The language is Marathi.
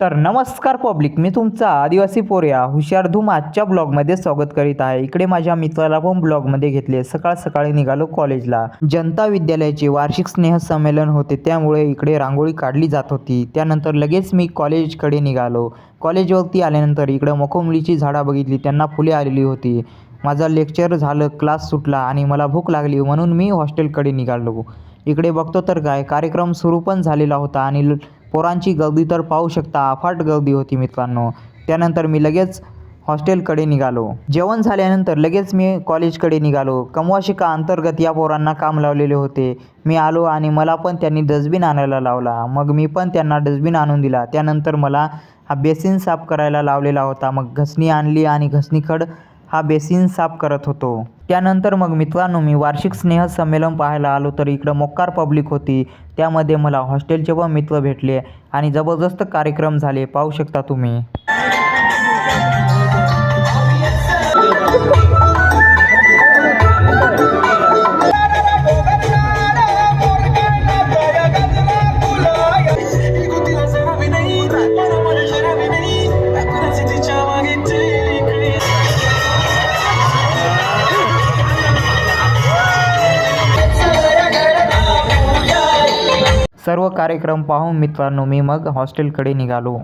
तर नमस्कार पब्लिक मी तुमचा आदिवासी पोर्या हुशार धूम आजच्या ब्लॉगमध्ये स्वागत करीत आहे. इकडे माझ्या मित्राला पण ब्लॉगमध्ये घेतले सकाळ सकाळी निघालो कॉलेजला. जनता विद्यालयाचे वार्षिक स्नेहसंमेलन होते त्यामुळे इकडे रांगोळी काढली जात होती. त्यानंतर लगेच मी कॉलेजकडे निघालो. कॉलेजवरती आल्यानंतर इकडं मोकोमलीची झाडं बघितली त्यांना फुले आलेली होती. माझा लेक्चर झालं क्लास सुटला आणि मला भूक लागली म्हणून मी हॉस्टेलकडे निघालो. इकडे बघतो तर काय कार्यक्रम सुरू पण झालेला होता आणि ल- पोरांची गर्दी तर पाहू शकता अफाट गर्दी होती मित्रांनो. त्यानंतर मी लगेच हॉस्टेलकडे निघालो. जेवण झाल्यानंतर लगेच मी कॉलेजकडे निघालो. कमवाशिका अंतर्गत या पोरांना काम लावलेले होते. मी आलो आणि मला पण त्यांनी डस्टबिन आणायला लावला. मग मी पण त्यांना डस्टबिन आणून दिला. त्यानंतर मला हा बेसिन साफ करायला लावलेला होता. मग घसणी आणली आणि घसणीखड हा बेसिन साफ करत होतो. त्यानंतर मग मित्रांनो मी वार्षिक स्नेह संमेलन पाहायला आलो तर इकडं मोक्कार पब्लिक होती. त्यामध्ये मला हॉस्टेलचे पण मित्र भेटले आणि जबरदस्त कार्यक्रम झाले. पाहू शकता तुम्ही. सर्व कार्यक्रम पाहून मित्रांनो मी मग हॉस्टेलकडे निघालो.